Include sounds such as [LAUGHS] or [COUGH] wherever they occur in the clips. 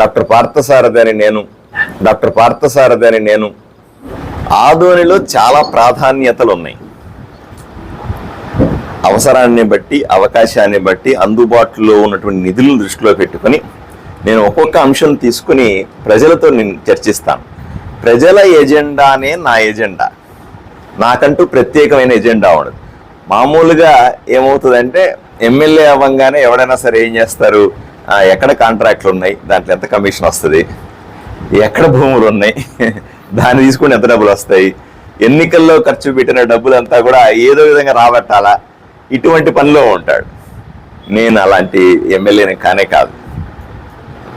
Doctor Parthasarathi అని నేను doctor Parthasarathi అని నేను ఆధోనిలో చాలా ప్రాధాన్యతలు ఉన్నాయి అవసరాన్ని బట్టి అవకాశాన్ని బట్టి అందుబాటులో ఉన్నటువంటి నిధులను దృష్టిలో పెట్టుకొని నేను ఒక్కొక్క అంశం తీసుకుని ప్రజలతో నేను చర్చిస్తాను. ప్రజల ఎజెండానే నా ఎజెండా. నాకంటూ ప్రత్యేకమైన ఎజెండా ఉండదు. మామూలుగా ఏమవుతుందంటే ఎమ్మెల్యే అవ్వంగానే ఎవడైనా సరే ఏం చేస్తారు? ఎక్కడ కాంట్రాక్ట్లు ఉన్నాయి? దాంట్లో ఎంత కమిషన్ వస్తుంది? ఎక్కడ భూములు ఉన్నాయి? [LAUGHS] దాన్ని తీసుకుని ఎంత డబ్బులు వస్తాయి? ఎన్నికల్లో ఖర్చు పెట్టిన డబ్బులంతా కూడా ఏదో విధంగా రాబట్టాలా? ఇటువంటి పనిలో ఉంటాడు. నేను అలాంటి ఎమ్మెల్యేని కానే కాదు.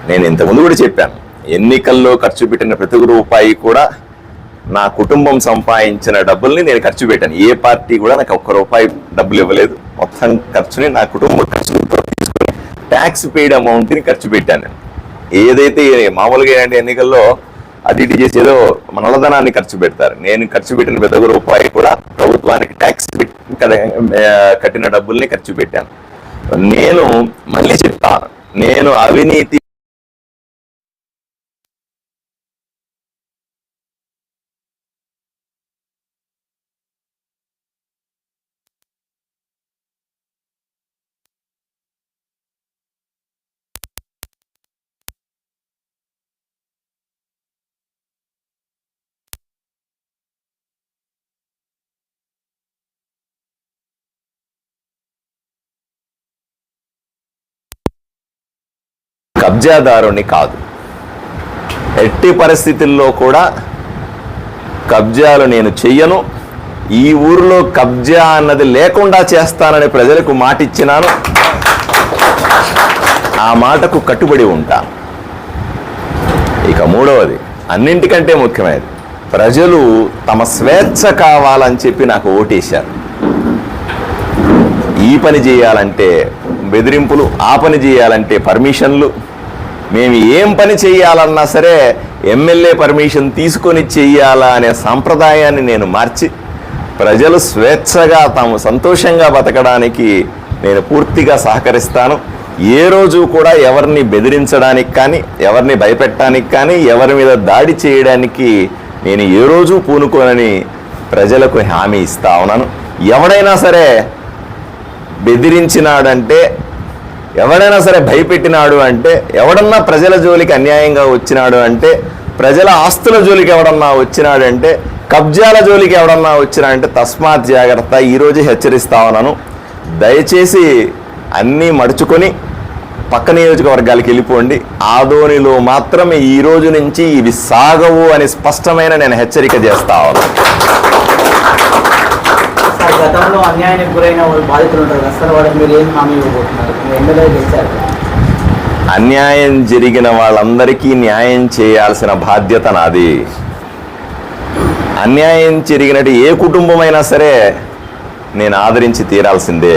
నేను ఇంతకుముందు కూడా చెప్పాను. ఎన్నికల్లో ఖర్చు పెట్టిన ప్రతి రూపాయి కూడా నా కుటుంబం సంపాదించిన డబ్బుల్ని నేను ఖర్చు పెట్టాను. ఏ పార్టీ కూడా నాకు ఒక్క రూపాయి డబ్బులు ఇవ్వలేదు. మొత్తం ఖర్చుని నా కుటుంబం ఖర్చు ట్యాక్స్ పెయిడ్ అమౌంట్ని ఖర్చు పెట్టాను. నేను ఏదైతే మామూలుగా ఏంటంటే ఎన్నికల్లో అది ఇది చేసి ఏదో మనలధనాన్ని ఖర్చు పెడతారు. నేను ఖర్చు పెట్టిన ప్రతి ఒక్క రూపాయి కూడా ప్రభుత్వానికి ట్యాక్స్ కట్టిన డబ్బుల్ని ఖర్చు పెట్టాను. నేను మళ్ళీ చెప్తాను నేను అవినీతి కబ్జాదారుని కాదు. ఎట్టి పరిస్థితుల్లో కూడా కబ్జాలు నేను చెయ్యను. ఈ ఊరిలో కబ్జా అన్నది లేకుండా చేస్తానని ప్రజలకు మాటిచ్చినాను. ఆ మాటకు కట్టుబడి ఉంటాను ఇక మూడవది అన్నింటికంటే ముఖ్యమైనది ప్రజలు తమ స్వేచ్ఛ కావాలని చెప్పి నాకు ఓటేశారు. ఈ పని చేయాలంటే బెదిరింపులు ఆ పని చేయాలంటే పర్మిషన్లు మేము ఏం పని చేయాలన్నా సరే ఎమ్మెల్యే పర్మిషన్ తీసుకొని చెయ్యాలా అనే సాంప్రదాయాన్ని నేను మార్చి ప్రజలు స్వేచ్ఛగా తాము సంతోషంగా బతకడానికి నేను పూర్తిగా సహకరిస్తాను. ఏ రోజు కూడా ఎవరిని బెదిరించడానికి కానీ ఎవరిని భయపెట్టడానికి కానీ ఎవరి మీద దాడి చేయడానికి నేను ఏ రోజు పూనుకోనని ప్రజలకు హామీ ఇస్తా ఉన్నాను. ఎవడైనా సరే బెదిరించినాడంటే ఎవడైనా సరే భయపెట్టినాడు అంటే ఎవడన్నా ప్రజల జోలికి అన్యాయంగా వచ్చినాడు అంటే ప్రజల ఆస్తుల జోలికి ఎవడన్నా వచ్చినాడంటే కబ్జాల జోలికి ఎవడన్నా వచ్చినాడంటే తస్మాత్ జాగ్రత్త ఈరోజు హెచ్చరిస్తా ఉన్నాను. దయచేసి అన్నీ మడుచుకొని పక్క నియోజకవర్గాలకు వెళ్ళిపోండి. ఆదోనిలో మాత్రమే ఈ రోజు నుంచి ఇవి సాగవు అని స్పష్టమైన నేను హెచ్చరిక చేస్తా ఉన్నాను. సార్ గతంలో అన్యాయానికి గురైన వాళ్ళు బాధితులు ఉంటారు అసలు సార్ వాళ్ళకి మీరు ఏం హామీ ఇవ్వబోతున్నారు? మీరు ఎమ్మెల్యే గెలిచారు. అన్యాయం జరిగిన వాళ్ళందరికీ న్యాయం చేయాల్సిన బాధ్యత నాది. అన్యాయం జరిగినట్టు ఏ కుటుంబమైనా సరే నేను ఆదరించి తీరాల్సిందే.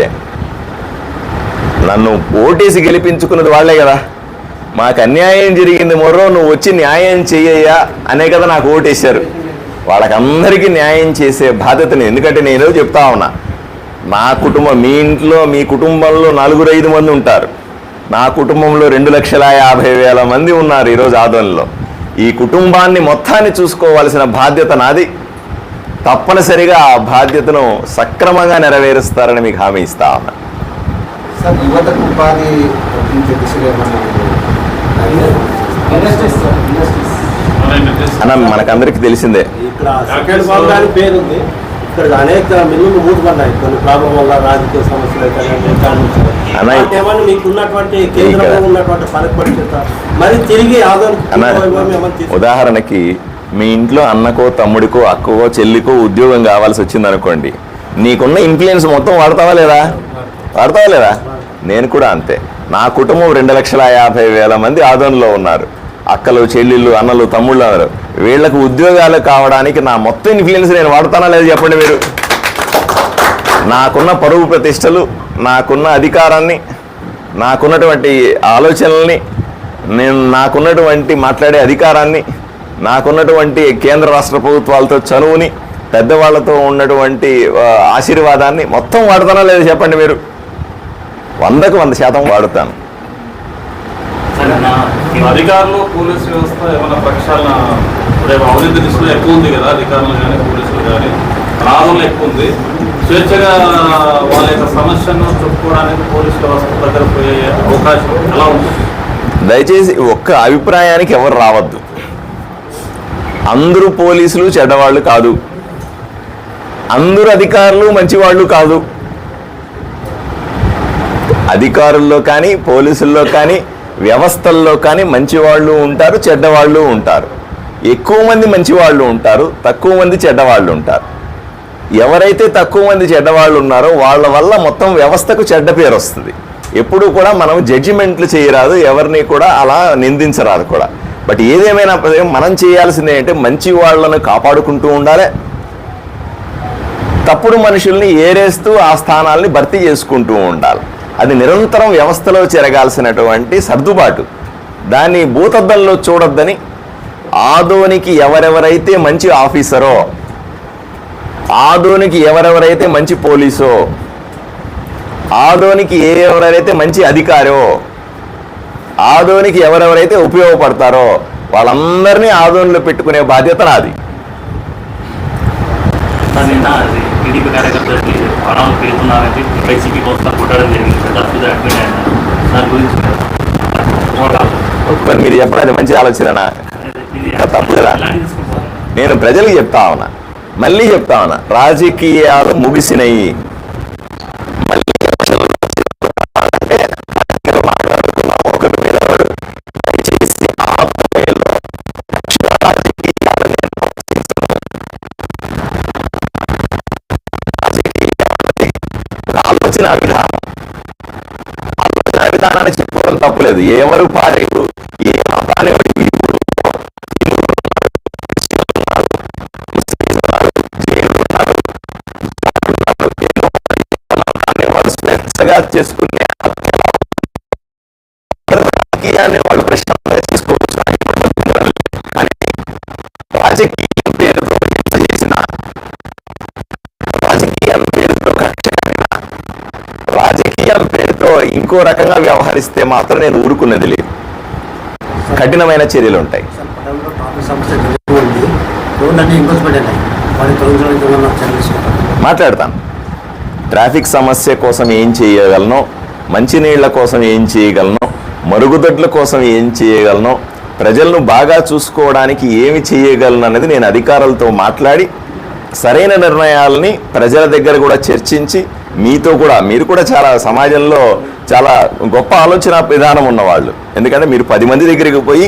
నన్ను ఓటేసి గెలిపించుకున్నది వాళ్ళే కదా. మాకు అన్యాయం జరిగింది మరో నువ్వు వచ్చి న్యాయం చెయ్యయ్యా అనే కదా నాకు ఓటేశారు. వాళ్ళకందరికీ న్యాయం చేసే బాధ్యతని ఎందుకంటే నేను చెప్తా ఉన్నా. నా కుటుంబం మీ ఇంట్లో మీ కుటుంబంలో నలుగురు ఐదు మంది ఉంటారు. నా కుటుంబంలో రెండు లక్షల యాభై వేల మంది ఉన్నారు ఈరోజు ఆదోళనలో ఈ కుటుంబాన్ని మొత్తాన్ని చూసుకోవాల్సిన బాధ్యత నాది. తప్పనిసరిగా ఆ బాధ్యతను సక్రమంగా నెరవేరుస్తారని మీకు హామీ ఇస్తా ఉన్నా. యువతకు ఉపాధి అన్న మనకందరికీ తెలిసిందే. ఇక్కడ అనేక మిల్లులు మూతపడ్డాయి కొన్ని ప్రాబ్లం వల్ల రాజకీయ సమస్యలు అయితే కేంద్రంలో ఉన్నటువంటి మరి తిరిగి ఉదాహరణకి మీ ఇంట్లో అన్నకో తమ్ముడికో అక్కకో చెల్లికో ఉద్యోగం కావాల్సి వచ్చింది అనుకోండి నీకున్న ఇన్ఫ్లుయెన్స్ మొత్తం వాడతావా లేదా? వాడతావా లేదా? నేను కూడా అంతే. నా కుటుంబం రెండు లక్షల యాభై వేల మంది ఆదోళనలో ఉన్నారు. అక్కలు చెల్లెళ్ళు అన్నలు తమ్ముళ్ళు అన్నారు వీళ్ళకు ఉద్యోగాలు కావడానికి నా మొత్తం ఇన్ఫ్లుయెన్స్ నేను వాడతానా లేదు చెప్పండి మీరు. నాకున్న పరువు ప్రతిష్టలు నాకున్న అధికారాన్ని నాకున్నటువంటి ఆలోచనల్ని నేను నాకున్నటువంటి మాట్లాడే అధికారాన్ని నాకున్నటువంటి కేంద్ర రాష్ట్ర ప్రభుత్వాలతో చనువుని పెద్దవాళ్ళతో ఉన్నటువంటి ఆశీర్వాదాన్ని మొత్తం వాడతానా లేదు చెప్పండి మీరు. వందకు వంద శాతం వాడుతాను. అధికారులు పోలీస్ వ్యవస్థ ఏమైనా ప్రక్షాళన రేపు అవినీతి దృష్టిలో ఎక్కువ ఉంది కదా అధికారులు కానీ పోలీసులు కానీ. రాజులు ఎక్కువ ఉంది. స్వేచ్ఛగా వాళ్ళ యొక్క సమస్యను చెప్పుకోవడానికి పోలీస్ వ్యవస్థ దగ్గర పోయే అవకాశం ఎలా ఉంటుంది దయచేసి ఒక్క అభిప్రాయానికి ఎవరు రావద్దు. అందరూ పోలీసులు చెడ్డవాళ్ళు కాదు. అందరూ అధికారులు మంచివాళ్ళు కాదు. అధికారుల్లో కానీ పోలీసుల్లో కానీ వ్యవస్థల్లో కానీ మంచివాళ్ళు ఉంటారు చెడ్డవాళ్ళు ఉంటారు. ఎక్కువ మంది మంచివాళ్ళు ఉంటారు తక్కువ మంది చెడ్డవాళ్ళు ఉంటారు. ఎవరైతే తక్కువ మంది చెడ్డవాళ్ళు ఉన్నారో వాళ్ళ వల్ల మొత్తం వ్యవస్థకు చెడ్డ పేరు వస్తుంది. ఎప్పుడూ కూడా మనం జడ్జిమెంట్లు చేయరాదు ఎవరిని కూడా అలా నిందించరాదు కూడా. బట్ ఏదేమైనా మనం చేయాల్సింది ఏంటంటే మంచి వాళ్ళను కాపాడుకుంటూ ఉండాలి. తప్పుడు మనుషుల్ని ఏరేస్తూ ఆ స్థానాల్ని భర్తీ చేసుకుంటూ ఉండాలి. అది నిరంతరం వ్యవస్థలో చేరగాల్సినటువంటి సర్దుబాటు. దాన్ని భూతద్దంలో చూడొద్దని ఆదోనికి ఎవరెవరైతే మంచి ఆఫీసరో ఆదోనికి ఎవరెవరైతే మంచి పోలీసో ఆదోనికి ఏ ఎవరెవరైతే మంచి అధికారో ఆదోనికి ఎవరెవరైతే ఉపయోగపడతారో వాళ్ళందరినీ ఆదోనిలో పెట్టుకునే బాధ్యత నాది. అది టీడీపీ కార్యకర్తలకి ప్రాణాలు పెరుగుతున్నారని వైసీపీ కోసం కొట్టడం జరిగింది. దాని గురించి మరి చెప్పడం. మంచి ఆలోచన తప్పు కదా? నేను ప్రజలకు చెప్తా ఉన్నా మళ్ళీ చెప్తా ఉన్నా రాజకీయాలు ముగిసినాయి. ఒక ఆలోచన విధానం ఆలోచన విధానాన్ని చెప్పుకోవడం తప్పులేదు ఎవరు పారేరు ఏ మతాన్ని చేసుకునే రాజకీయాన్ని వాళ్ళు ప్రశ్నగా తీసుకోవచ్చు రాజకీయం పేరు రాజకీయాల పేరుతో ఇంకో రకంగా వ్యవహరిస్తే మాత్రం నేను ఊరుకున్నది లేదు. కఠినమైన చర్యలు ఉంటాయి. మాట్లాడతాను. ట్రాఫిక్ సమస్య కోసం ఏం చేయగలను? మంచినీళ్ళ కోసం ఏం చేయగలను? మరుగుదొడ్ల కోసం ఏం చేయగలను? ప్రజలను బాగా చూసుకోవడానికి ఏమి చేయగలను అనేది నేను అధికారులతో మాట్లాడి సరైన నిర్ణయాలని ప్రజల దగ్గర కూడా చర్చించి మీతో కూడా మీరు కూడా చాలా సమాజంలో చాలా గొప్ప ఆలోచన విధానం ఉన్నవాళ్ళు. ఎందుకంటే మీరు పది మంది దగ్గరికి పోయి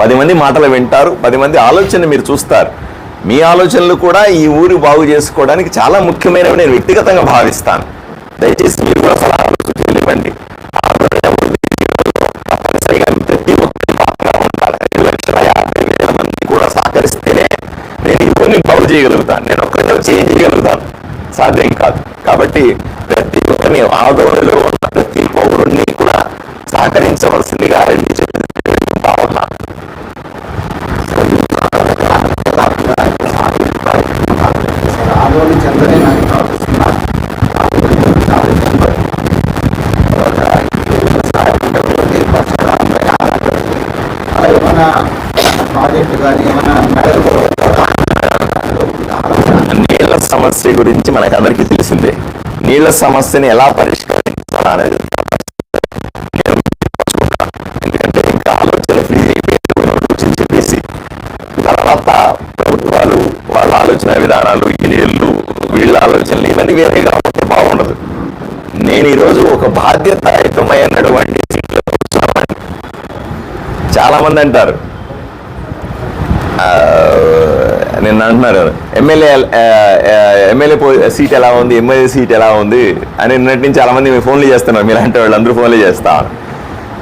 పది మంది మాటలు వింటారు పది మంది ఆలోచన మీరు చూస్తారు. మీ ఆలోచనలు కూడా ఈ ఊరు బాగు చేసుకోవడానికి చాలా ముఖ్యమైనవి నేను వ్యక్తిగతంగా భావిస్తాను. దయచేసి మీరు కూడా సలహాలు సూచనలు ఇవ్వండి. తప్పనిసరిగా ప్రతి ఒక్కరి పాత్ర ఉండాలి. ఐదు లక్షల యాభై వేల మంది కూడా సహకరిస్తేనే నేను ఈ ఊరిని బాగు చేయగలుగుతాను. నేను ఒక్కరితో చేయగలుగుతాను సాధ్యం కాదు. కాబట్టి ప్రతి ఒక్కరిని ఆదోళనలో ఉన్న ప్రతి పౌరుడిని కూడా సహకరించవలసిందిగా వెళ్ళి చెప్పి బాగున్నాను ఆందోళన చెందనే ఏమైనా ప్రాజెక్టు కానీ ఏమైనా మెడలు నీళ్ళ సమస్య మనకు అందరికీ తెలిసిందే. నీళ్ళ సమస్యని ఎలా పరిష్కరించాలా అనేది నేను ఎందుకంటే ఇంకా ఆలోచన ఫ్రీ అయిపోయింది చెప్పేసి తర్వాత ప్రభుత్వాలు వాళ్ళ ఆలోచన విధానాలు ఈ నీళ్ళు వీళ్ళ ఆలోచనలు ఇవన్నీ వేరేగా ఉంటే బాగుండదు. నేను ఈరోజు ఒక బాధ్యతాయుతమైనటువంటి స్థితిలో కూర్చున్నామండి చాలా మంది అంటారు ఆ, నిన్న అంటున్నారు. ఎమ్మెల్యే ఎమ్మెల్యే పో సీట్ ఎలా ఉంది ఎమ్మెల్యే సీట్ ఎలా ఉంది అని నిన్నటి నుంచి చాలామంది మీ ఫోన్లు చేస్తున్నారు. మీలాంటి వాళ్ళు అందరూ ఫోన్లు చేస్తా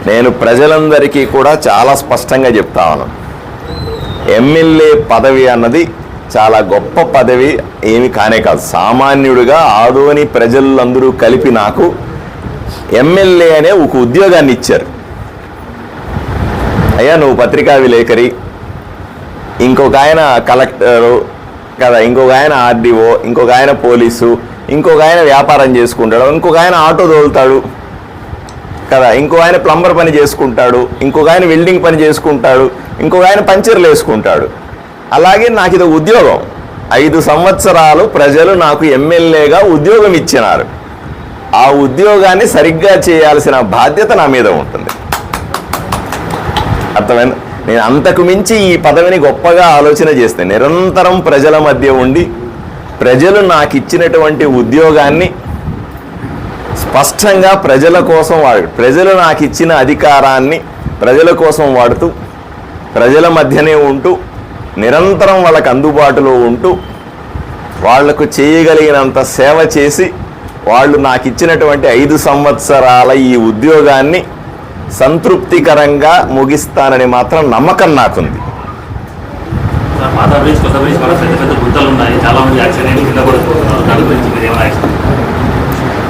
నేను ప్రజలందరికీ కూడా చాలా స్పష్టంగా చెప్తా ఉన్నాను. ఎమ్మెల్యే పదవి అన్నది చాలా గొప్ప పదవి ఏమి కానే కాదు. సామాన్యుడిగా ఆదోని ప్రజలందరూ కలిపి నాకు ఎమ్మెల్యే అనే ఒక ఉద్యోగాన్ని ఇచ్చారు. అయ్యా నువ్వు పత్రికా విలేకరి ఇంకొక ఆయన కలెక్టరు కదా ఇంకొక ఆయన ఆర్డీఓ ఇంకొక ఆయన పోలీసు ఇంకొక ఆయన వ్యాపారం చేసుకుంటాడు ఇంకొక ఆయన ఆటో తోలుతాడు కదా ఇంకో ఆయన ప్లంబర్ పని చేసుకుంటాడు ఇంకొక ఆయన వెల్డింగ్ పని చేసుకుంటాడు ఇంకొక ఆయన పంచర్లు వేసుకుంటాడు. అలాగే నాకు ఇది ఉద్యోగం. ఐదు సంవత్సరాలు ప్రజలు నాకు ఎమ్మెల్యేగా ఉద్యోగం ఇచ్చినారు. ఆ ఉద్యోగాన్ని సరిగ్గా చేయాల్సిన బాధ్యత నా మీద ఉంటుంది. అర్థమైంది? నేను అంతకు మించి ఈ పదవిని గొప్పగా ఆలోచన చేస్తే నిరంతరం ప్రజల మధ్య ఉండి ప్రజలు నాకు ఇచ్చినటువంటి ఉద్యోగాన్ని స్పష్టంగా ప్రజల కోసం వాడు ప్రజలు నాకు ఇచ్చిన అధికారాన్ని ప్రజల కోసం వాడుతూ ప్రజల మధ్యనే ఉంటూ నిరంతరం వాళ్ళకు అందుబాటులో ఉంటూ వాళ్ళకు చేయగలిగినంత సేవ చేసి వాళ్ళు నాకు ఇచ్చినటువంటి ఐదు సంవత్సరాల ఈ ఉద్యోగాన్ని సంతృప్తికరంగా ముగిస్తానని మాత్రం నమ్మకం నాకుంది.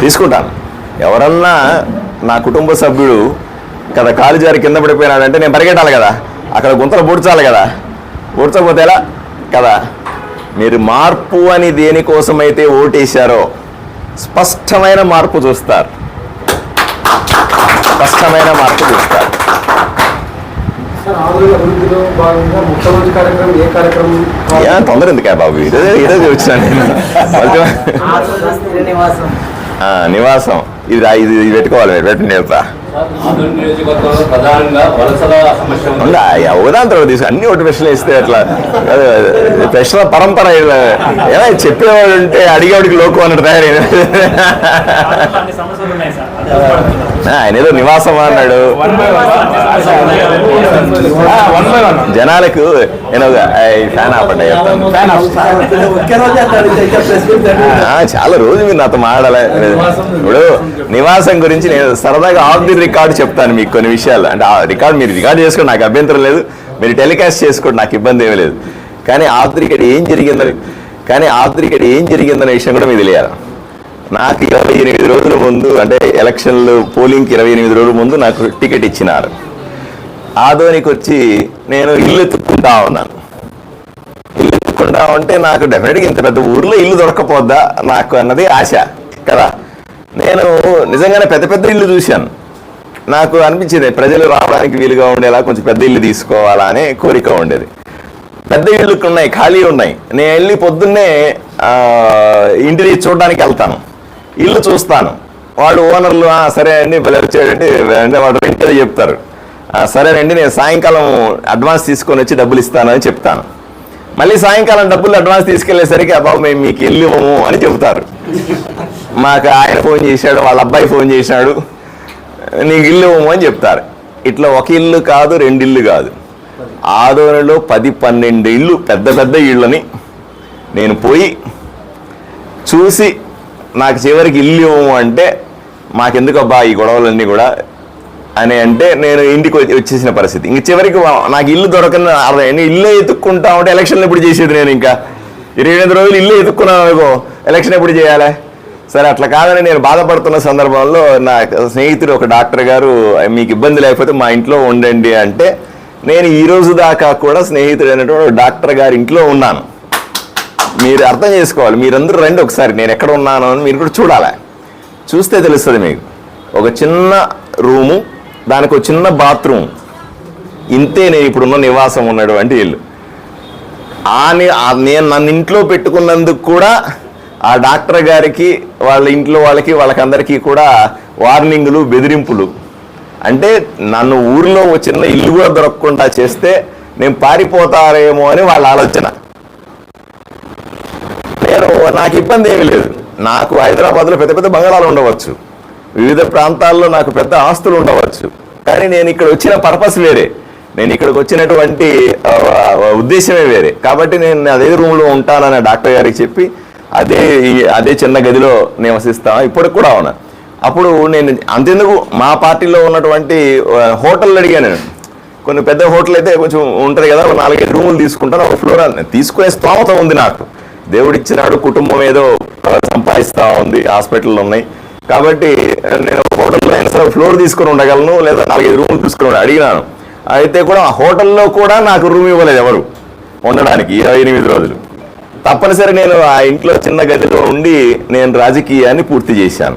తీసుకుంటాను. ఎవరన్నా నా కుటుంబ సభ్యుడు కదా కాలు జారి కింద పడిపోయినాడంటే నేను పరిగెట్టాలి కదా. అక్కడ గుంతలు పూడ్చాలి కదా. పూడ్చకపోతే ఎలా? కదా మీరు మార్పు అని దేనికోసమైతే ఓటేశారో స్పష్టమైన మార్పు చూస్తారు. స్పష్టమైన మార్పు చూస్తారు తొందర ఎందుకా బాబు? ఈరోజు ఈరోజు వచ్చాను నేను. నివాసం. ఆ, నివాసం. ఇది ఇది పెట్టుకోవాలి పెట్టండి చెప్తా ఆధునిక నియోజకవర్గంలో ప్రధానంగా వలసల సమస్య ఉంది? ఉందా అవదాంత తీసుకు. అన్ని ఒకటి ప్రశ్నలు ఇస్తే అట్లా. ప్రశ్నల పరంపర. ఏమో చెప్పేవాడు ఉంటే అడిగేవాడికి లోకు అన్నట్టు తయారైన. [LAUGHS] ఆయన ఏదో నివాసం అన్నాడు. జనాలకు నేను ఫ్యాన్ ఆపండి చెప్తాను. చాలా రోజు మీరు నాతో మాట్లాడలే. ఇప్పుడు నివాసం గురించి నేను సరదాగా ఆఫ్ ది రికార్డు చెప్తాను మీకు కొన్ని విషయాలు. అంటే ఆ రికార్డు మీరు రికార్డ్ చేసుకోండి నాకు అభ్యంతరం లేదు. మీరు టెలికాస్ట్ చేసుకోండి నాకు ఇబ్బంది ఏమీ లేదు. కానీ ఆఫ్ ఏం జరిగిందని కానీ ఆఫ్ ఏం జరిగిందనే విషయం కూడా మీకు తెలియాలి. నాకు ఇరవై ఎనిమిది రోజుల ముందు అంటే ఎలక్షన్లు పోలింగ్కి ఇరవై ఎనిమిది రోజుల ముందు నాకు టికెట్ ఇచ్చినారు. ఆదోనికి వచ్చి నేను ఇల్లు ఎత్తుక్కుంటా ఉన్నాను. ఇల్లు ఎత్తుకుంటా ఉంటే నాకు డెఫినెట్గా ఇంత పెద్ద ఊర్లో ఇల్లు దొరకపోద్దా నాకు అన్నది ఆశ కదా? నేను నిజంగానే పెద్ద పెద్ద ఇల్లు చూశాను. నాకు అనిపించింది ప్రజలు రావడానికి వీలుగా ఉండేలా కొంచెం పెద్ద ఇల్లు తీసుకోవాలా అనే కోరిక ఉండేది. పెద్ద ఇళ్ళు ఉన్నాయి ఖాళీ ఉన్నాయి. నేను వెళ్ళి పొద్దున్నే ఇంటిని చూడడానికి వెళ్తాను. ఇల్లు చూస్తాను. వాడు ఓనర్లు సరే అండి భలే వచ్చాడంటే అంటే వాడు రెంట్ అది చెప్తారు. సరేనండి నేను సాయంకాలం అడ్వాన్స్ తీసుకొని వచ్చి డబ్బులు ఇస్తానని చెప్తాను. మళ్ళీ సాయంకాలం డబ్బులు అడ్వాన్స్ తీసుకెళ్ళేసరికి అబ్బాబు మేము మీకు ఇల్లు అని చెబుతారు. మాకు ఆయన ఫోన్ చేశాడు వాళ్ళ అబ్బాయి ఫోన్ చేశాడు. నీకు ఇల్లు ఇవ్వమని అని చెప్తారు. ఇట్లా ఒక ఇల్లు కాదు రెండు ఇల్లు కాదు. ఆదోనిలో పది పన్నెండు ఇళ్ళు పెద్ద పెద్ద ఇళ్ళని నేను పోయి చూసి నాకు చివరికి ఇల్లు ఇవ్వము అంటే మాకెందుకబ్బా ఈ గొడవలన్నీ కూడా అని అంటే నేను ఇంటికి వచ్చి- వచ్చేసిన పరిస్థితి. ఇంక చివరికి నాకు ఇల్లు దొరకని అర్థం నేను ఇల్లు ఎత్తుక్కుంటా ఉంటే ఎలక్షన్లు ఎప్పుడు చేసేది నేను ఇంకా? ఇరవై ఎనిమిది రోజులు ఇల్లు ఎత్తుక్కున్నాను అనుకో ఎలక్షన్ ఎప్పుడు చేయాలి? సరే అట్లా కాదని నేను బాధపడుతున్న సందర్భంలో నా స్నేహితుడు ఒక డాక్టర్ గారు మీకు ఇబ్బంది లేకపోతే మా ఇంట్లో ఉండండి అంటే నేను ఈ రోజు దాకా కూడా స్నేహితుడు అయినటువంటి డాక్టర్ గారి ఇంట్లో ఉన్నాను. మీరు అర్థం చేసుకోవాలి మీరందరూ రండి ఒకసారి నేను ఎక్కడ ఉన్నాను అని మీరు కూడా చూడాలి. చూస్తే తెలుస్తుంది మీకు. ఒక చిన్న రూము దానికి ఒక చిన్న బాత్రూమ్. ఇంతే నేను ఇప్పుడున్న నివాసం ఉన్నటువంటి ఇల్లు. ఆ ఆ నేను నన్ను ఇంట్లో పెట్టుకున్నందుకు కూడా ఆ డాక్టర్ గారికి వాళ్ళ ఇంట్లో వాళ్ళకి వాళ్ళకందరికీ కూడా వార్నింగ్లు బెదిరింపులు. అంటే నన్ను ఊరిలో వచ్చిన ఇల్లు కూడా దొరకకుండా చేస్తే నేను పారిపోతారేమో అని వాళ్ళ ఆలోచన. నేను నాకు ఇబ్బంది ఏమీ లేదు. నాకు హైదరాబాద్లో పెద్ద పెద్ద బంగాళాలు ఉండవచ్చు. వివిధ ప్రాంతాల్లో నాకు పెద్ద ఆస్తులు ఉండవచ్చు. కానీ నేను ఇక్కడ వచ్చిన పర్పస్ వేరే. నేను ఇక్కడికి వచ్చినటువంటి ఉద్దేశమే వేరే. కాబట్టి నేను అదే రూమ్లో ఉంటానని డాక్టర్ గారికి చెప్పి అదే అదే చిన్న గదిలో నివసిస్తాను ఇప్పటికి కూడా అవునా? అప్పుడు నేను అంతెందుకు మా పార్టీలో ఉన్నటువంటి ఆ, హోటళ్ళు అడిగాను నేను. కొన్ని పెద్ద హోటల్ అయితే కొంచెం ఉంటుంది కదా ఒక నాలుగైదు రూములు తీసుకుంటాను ఒక ఫ్లోర్ తీసుకునే స్తోమత ఉంది నాకు. దేవుడిచ్చినాడు కుటుంబం ఏదో సంపాదిస్తా ఉంది హాస్పిటల్లో ఉన్నాయి. కాబట్టి నేను హోటల్లో అయినా సరే ఫ్లోర్ తీసుకొని ఉండగలను లేదా నాలుగైదు రూములు తీసుకుని అడిగినాను. అయితే కూడా హోటల్లో కూడా నాకు రూమ్ ఇవ్వలేదు ఎవరు. ఉండడానికి ఇరవై ఎనిమిది రోజులు. తప్పనిసరి నేను ఆ ఇంట్లో చిన్న గదిలో ఉండి నేను రాజకీయాన్ని పూర్తి చేశాను.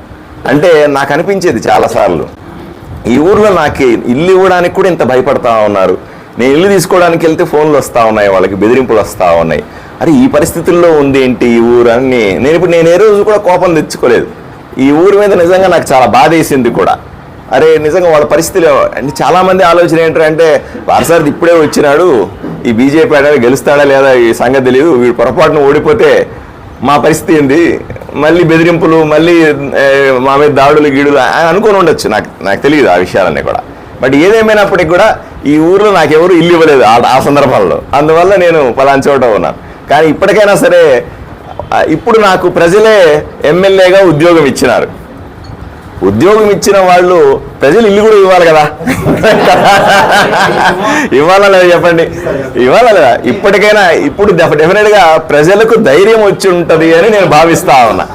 అంటే నాకు అనిపించేది చాలాసార్లు. ఈ ఊర్లో నాకు ఇల్లు ఇవ్వడానికి కూడా ఇంత భయపడతా ఉన్నారు. నేను ఇల్లు తీసుకోవడానికి వెళ్తే ఫోన్లు వస్తూ ఉన్నాయి వాళ్ళకి బెదిరింపులు వస్తూ ఉన్నాయి. అరే ఈ పరిస్థితుల్లో ఉంది ఏంటి ఈ ఊరు అని నేను ఇప్పుడు నేను ఏ రోజు కూడా కోపం తెచ్చుకోలేదు. ఈ ఊరి మీద నిజంగా నాకు చాలా బాధ వేసింది కూడా. అరే నిజంగా వాళ్ళ పరిస్థితులు అంటే చాలామంది ఆలోచన ఏంటంటే వారసారి ఇప్పుడే వచ్చినాడు. ఈ బీజేపీ అనేది గెలుస్తాడా లేదా ఈ సంగతి తెలియదు వీడు పొరపాటున ఓడిపోతే మా పరిస్థితి ఏంది? మళ్ళీ బెదిరింపులు మళ్ళీ మా మీద దాడులు గీడులు అని ఉండొచ్చు. నాకు నాకు తెలియదు ఆ విషయాలన్నీ కూడా. బట్ ఏదేమైనప్పటికీ కూడా ఈ ఊర్లో నాకెవరు ఇల్లు ఇవ్వలేదు ఆ సందర్భాల్లో సందర్భంలో. అందువల్ల నేను పలానా చోట ఉన్నాను. కానీ ఇప్పటికైనా సరే ఇప్పుడు నాకు ప్రజలే ఎమ్మెల్యేగా ఉద్యోగం ఇచ్చినారు. ఉద్యోగం ఇచ్చిన వాళ్ళు ప్రజలు ఇల్లు కూడా ఇవ్వాలి కదా. ఇవ్వాలా లేదా చెప్పండి. ఇవ్వాలా లేదా ఇప్పటికైనా ఇప్పుడు డెఫినెట్గా ప్రజలకు ధైర్యం వచ్చి ఉంటుంది అని నేను భావిస్తా ఉన్నా.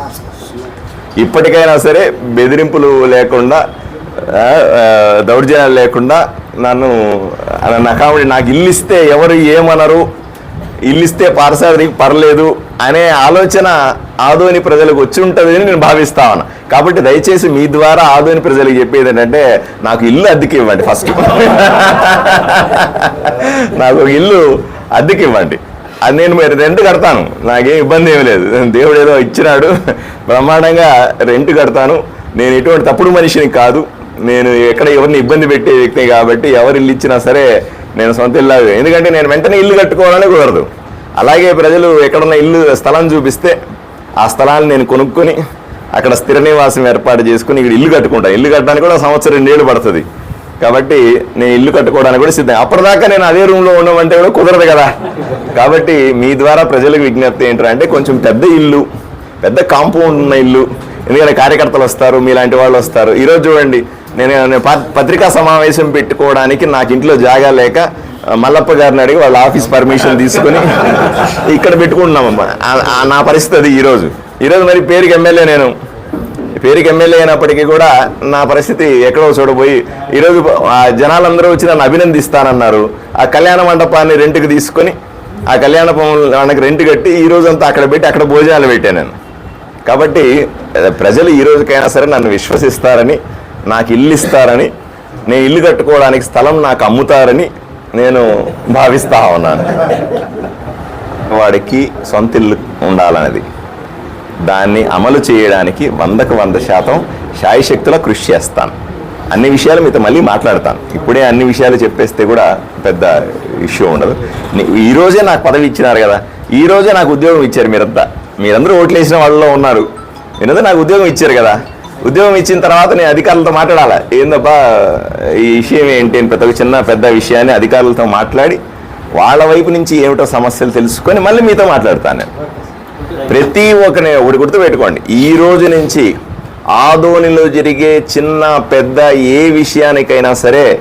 ఇప్పటికైనా సరే బెదిరింపులు లేకుండా దౌర్జన్యాలు లేకుండా నన్ను నా కామెడీ నాకు ఇల్లు ఇస్తే ఎవరు ఏమనరు? ఇల్లు ఇస్తే పారసారికి పర్లేదు అనే ఆలోచన ఆదోని ప్రజలకు వచ్చి ఉంటుంది అని నేను భావిస్తా ఉన్నా. కాబట్టి దయచేసి మీ ద్వారా ఆదోని ప్రజలకు చెప్పేది ఏంటంటే నాకు ఇల్లు అద్దెకి ఇవ్వండి ఫస్ట్. నాకు ఒక ఇల్లు అద్దెకి ఇవ్వండి. అది నేను మీరు రెంట్ కడతాను. నాకేం ఇబ్బంది ఏమి లేదు. దేవుడు ఏదో ఇచ్చినాడు. బ్రహ్మాండంగా రెంట్ కడతాను. నేను ఎటువంటి తప్పుడు మనిషిని కాదు. నేను ఎక్కడ ఎవరిని ఇబ్బంది పెట్టే వ్యక్తిని కాబట్టి ఎవరు ఇల్లు ఇచ్చినా సరే నేను సొంత ఇల్లు ఎందుకంటే నేను వెంటనే ఇల్లు కట్టుకోవాలని కుదరదు. అలాగే ప్రజలు ఎక్కడున్న ఇల్లు స్థలం చూపిస్తే ఆ స్థలాన్ని నేను కొనుక్కొని అక్కడ స్థిర నివాసం ఏర్పాటు చేసుకుని ఇక్కడ ఇల్లు కట్టుకుంటాను ఇల్లు కట్టడానికి కూడా సంవత్సరం రెండేళ్ళు పడుతుంది. కాబట్టి నేను ఇల్లు కట్టుకోవడానికి కూడా సిద్ధం. అప్పటిదాకా నేను అదే రూమ్లో ఉండమంటే కూడా కుదరదు కదా. కాబట్టి మీ ద్వారా ప్రజలకు విజ్ఞప్తి ఏంటంటే కొంచెం పెద్ద ఇల్లు పెద్ద కాంపౌండ్ ఉన్న ఇల్లు. ఎందుకంటే కార్యకర్తలు వస్తారు మీలాంటి వాళ్ళు వస్తారు. ఈరోజు చూడండి నేను పత్రికా సమావేశం పెట్టుకోవడానికి నాకు ఇంట్లో జాగా లేక మల్లప్ప గారిని అడిగి వాళ్ళ ఆఫీస్ పర్మిషన్ తీసుకొని [LAUGHS] ఇక్కడ పెట్టుకుంటున్నామమ్మా నా పరిస్థితి అది ఈరోజు ఈరోజు మరి పేరుకి ఎమ్మెల్యే నేను. పేరుకి ఎమ్మెల్యే అయినప్పటికీ కూడా నా పరిస్థితి ఎక్కడో చూడబోయి ఈరోజు ఆ జనాలందరూ వచ్చి నన్ను అభినందిస్తానన్నారు. ఆ కళ్యాణ మండపాన్ని రెంట్కి తీసుకొని ఆ కళ్యాణ మండపానికి రెంట్ కట్టి ఈ రోజంతా అక్కడ పెట్టి అక్కడ భోజనాలు పెట్టాను నేను. కాబట్టి ప్రజలు ఈ రోజుకైనా సరే నన్ను విశ్వసిస్తారని నాకు ఇల్లు ఇస్తారని నేను ఇల్లు కట్టుకోవడానికి స్థలం నాకు అమ్ముతారని నేను భావిస్తా ఉన్నాను. వాడికి సొంత ఇల్లు ఉండాలన్నది. దాన్ని అమలు చేయడానికి వందకు వంద శాతం శాయశక్తుల కృషి చేస్తాను. అన్ని విషయాలు మీతో మళ్ళీ మాట్లాడతాను. ఇప్పుడే అన్ని విషయాలు చెప్పేస్తే కూడా పెద్ద ఇష్యూ ఉండదు. ఈరోజే నాకు పదవి ఇచ్చినారు కదా. ఈ రోజే నాకు ఉద్యోగం ఇచ్చారు మీరంతా. మీరందరూ ఓట్లు వేసిన వాళ్ళలో ఉన్నారు. మీరంతా నాకు ఉద్యోగం ఇచ్చారు కదా. ఉద్యోగం ఇచ్చిన తర్వాత నేను అధికారులతో మాట్లాడాలా? ఏందబ్బా ఈ విషయం ఏంటి? అని పెద్ద చిన్న పెద్ద విషయాన్ని అధికారులతో మాట్లాడి వాళ్ళ వైపు నుంచి ఏమిటో సమస్యలు తెలుసుకొని మళ్ళీ మీతో మాట్లాడతాను నేను. ప్రతి ఒక్కనే ఒకటి గుర్తు పెట్టుకోండి. ఈ రోజు నుంచి ఆదోనిలో జరిగే చిన్న పెద్ద ఏ విషయానికైనా సరే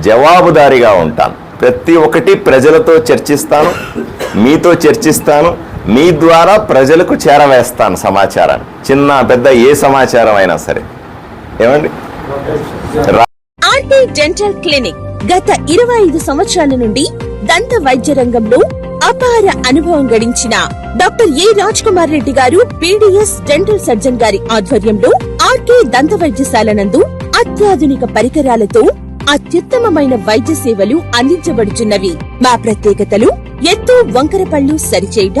జవాబుదారీగా ఉంటాను. ప్రతి ఒక్కటి ప్రజలతో చర్చిస్తాను మీతో చర్చిస్తాను మీ ద్వారా ప్రజలకు చేరవేస్తాను సమాచారాన్ని. చిన్న పెద్ద ఏ సమాచారం అయినా సరే. ఏమండి? ఆర్టీ డెంటల్ క్లినిక్ గత ఇరవై ఐదు సంవత్సరాల నుండి దంత వైద్య రంగంలో అపార అనుభవం గడించిన doctor A Raj Kumar Reddy garu BDS dental surgeon గారి ఆధ్వర్యంలో ఆర్కే దంత వైద్యశాల నందు అత్యాధునిక పరికరాలతో అత్యుత్తమమైన వైద్య సేవలు అందించబడుచున్నవి. మా ప్రత్యేకతలు ఎత్తు వంకర పళ్ళు సరిచేయుట